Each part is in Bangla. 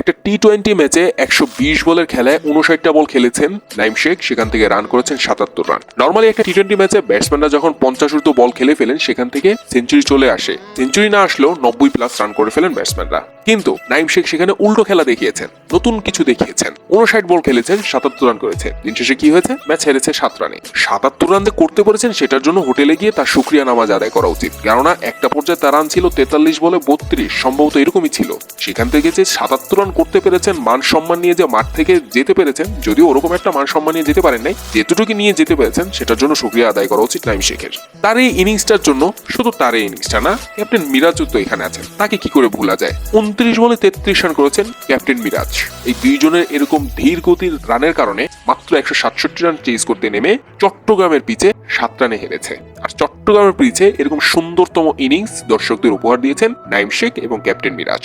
একটা টি টোয়েন্টি ম্যাচে একশো বিশ বলের খেলায় উনষাটটা বল খেলেছেন নাইম শেখ, সেখান থেকে রান করেছেন সাতাত্তর রান নর্মালি একটা টি টোয়েন্টি ম্যাচে ব্যাটসম্যানরা যখন পঞ্চাশ ঊর্ধ্ব বল খেলে ফেলেন, সেখান থেকে সেঞ্চুরি চলে আসে। সেঞ্চুরি না আসলেও নব্বই প্লাস রান করে ফেলেন ব্যাটসম্যানরা কিন্তু নাইম শেখ সেখানে উল্টো খেলা দেখিয়েছেন, নতুন কিছু দেখিয়েছেন। উনষাট বল খেলেছেন, সাতাত্তর রান করেছেন। দিন শেষে কি হয়েছে? ম্যাচ হেরেছে সাত রানে। সাতাত্তর রান করতে পেরেছেন, সেটার জন্য হোটেলে গিয়ে তার সুক্রিয়া নামাজ আদায় করা উচিত। কেননা, একটা পর্যায়ে তার রান ছিল তেতাল্লিশ বলে বত্রিশ, সম্ভবত এরকমই ছিল। সেখান থেকে যে সাতাত্তর রান করতে পেরেছেন, মান সম্মান নিয়ে যে মাঠ থেকে যেতে পেরেছেন, যদিও ওরকম একটা মান সম্মান নিয়ে যেতে পারেন নাই যেটুকু নিয়ে যেতে পেরেছেন, সেটার জন্য সুক্রিয়া আদায় করা উচিত নাইম শেখের। তার এই ইনিংসটার জন্য শুধু তার এই ইনিংসটা না, ক্যাপ্টেন মিরাজও তো এখানে আছেন। তাকে কি করে ভুলা যায়? উনত্রিশ বলে তেত্রিশ রান করেছেন ক্যাপ্টেন মিরাজ। এই দুইজনের এরকম ধীর গতির রানের কারণে মাত্র একশো সাতষট্টি রান চেজ করতে নেমে চট্টগ্রামের পিচে সাত রানে হেরেছে। আর চট্টগ্রামের পিচে এরকম সুন্দরতম ইনিংস দর্শকদের উপহার দিয়েছেন নাইম শেখ এবং ক্যাপ্টেন মিরাজ।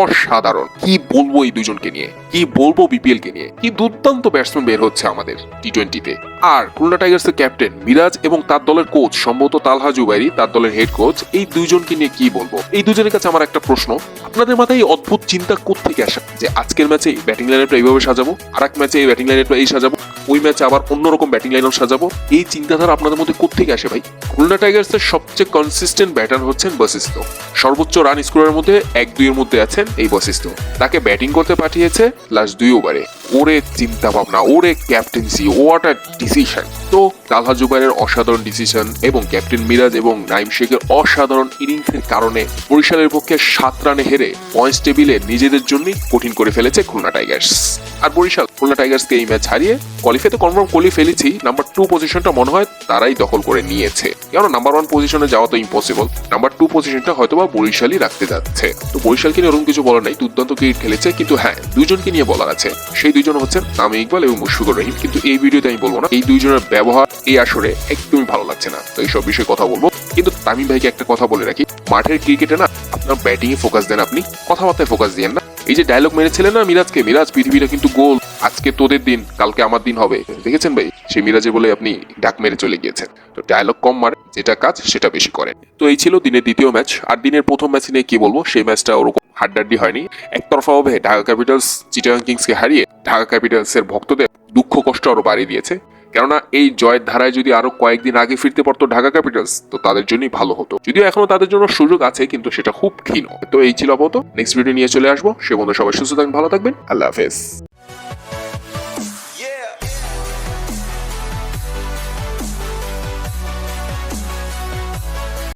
অসাধারণ। কি বলব এই দুজনকে নিয়ে? কি বলব বিপিএল কে নিয়ে? কি দুর্দান্ত ব্যাটসম্যান বের হচ্ছে আমাদের টি টোয়েন্টিতে আর খুলনা টাইগার্স এর ক্যাপ্টেন মিরাজ এবং তার দলের কোচ সম্ভবত তালহা জুবাইরি, তার দলের হেড কোচ এই দুইজনকে নিয়ে কি বলব? এই দুজনের কাছে আমার একটা প্রশ্ন। আপনাদের মাথায় এই অদ্ভুত চিন্তা কোথেকে আসে? যে আজকের ম্যাচে ব্যাটিং লাইনটা এইভাবে সাজাবো আর এক ম্যাচে এই ব্যাটিং লাইনটা এই সাজাবো, ওই ম্যাচে আবার অন্যরকম ব্যাটিং লাইনও সাজাবো? এই চিন্তাধারা আপনাদের মধ্যে কোথেকে আসে ভাই? খুলনা টাইগার্স এর সবচেয়ে কনসিস্টেন্ট ব্যাটার হচ্ছেন বশিষ্ঠ সর্বোচ্চ রান স্কোরের মধ্যে এক দুইয়ের মধ্যে আছেন এই বশিষ্ঠ তাকে ব্যাটিং করতে পাঠিয়েছে লাস্ট দুই ওভারে ওরে চিন্তা ভাবনা ওরে ক্যাপ্টেন্সি ওয়াট আ ডিসিশন তো তালহা জুবাইরের অসাধারণ ডিসিশন এবং ক্যাপ্টেন মিরাজ এবং নাইম শেখের অসাধারণ ইনিংসের কারণে বরিশালের পক্ষে সাত রানে হেরে পয়েন্টস টেবিলে নিজেদের জন্যই কঠিন করে ফেলেছে খুলনা টাইগার্স। আর বরিশাল, খুলনা টাইগার্সকে এই ম্যাচ হারিয়ে কোয়ালিফাইতে কনফার্ম কোয়ালি ফেলেছি। নাম্বার টু পজিশনটা মনে হয় তারাই দখল করে নিয়েছে। কেন নাম্বার ওয়ান পজিশনে যাওয়া তো ইম্পসিবল নাম্বার টু পজিশনটা হয়তো বা বরিশালই রাখতে যাচ্ছে। তো বরিশালকে নিয়ে ওরকম কিছু বলার নাই, দুর্দান্ত ক্রিকেট খেলেছে, কিন্তু হ্যাঁ দুজনকে নিয়ে বলার আছে। সেই দুজন হচ্ছেন তামিম ইকবাল এবং মুশফিকুর রহিম। কিন্তু এই ভিডিওতে আমি বলব না, এই দুইজনের ব্যবহার এই আসরে একদমই ভালো লাগছে না। তো এইসব বিষয়ে কথা বলব। কিন্তু তামিম ভাইকে একটা কথা বলে রাখি, মাঠের ক্রিকেটে না আপনার ব্যাটিং এ ফোকাস দেন আপনি, কথাবার্তায় ফোকাস দিয়েন না। এই যে ডায়লগ মেরেছিলেন না মিরাজকে? মিরাজ, পৃথিবীটা কিন্তু গোল। আজকে তোদের দিন, কালকে আমার দিন হবে। দেখেছেন ভাই? সেই মিরাজে বলে আপনি ডাক মেরে চলে গিয়েছেন। তো ডায়লগ কম মারে, যেটা কাজ সেটা বেশি করে। তো এই ছিল দিনের দ্বিতীয় ম্যাচ আর দিনের প্রথম ম্যাচ নিয়ে কি বলব? সেই ম্যাচটা ওরকম হাড্ডাড্ডি হয়নি। একতরফা ভাবে ঢাকা ক্যাপিটালস চিটাগাং কিংসকে হারিয়ে ঢাকা ক্যাপিটালস এর ভক্তদের দুঃখ কষ্ট আরও বাড়িয়ে দিয়েছে। কেননা এই জয়ের ধারায় যদি আরও কয়েকদিন আগে ফিরতে পারতো ঢাকা ক্যাপিটালস, তো তাদের জন্যই ভালো হতো। যদিও এখনও তাদের জন্য সুযোগ আছে, কিন্তু সেটা খুব ক্ষীণ। তো এই ছিল আপাতত। নেক্সট ভিডিও নিয়ে চলে আসব। সে বন্ধু সবাই সুস্থ থাকবেন, ভালো থাকবেন। আল্লাহ হাফেজ।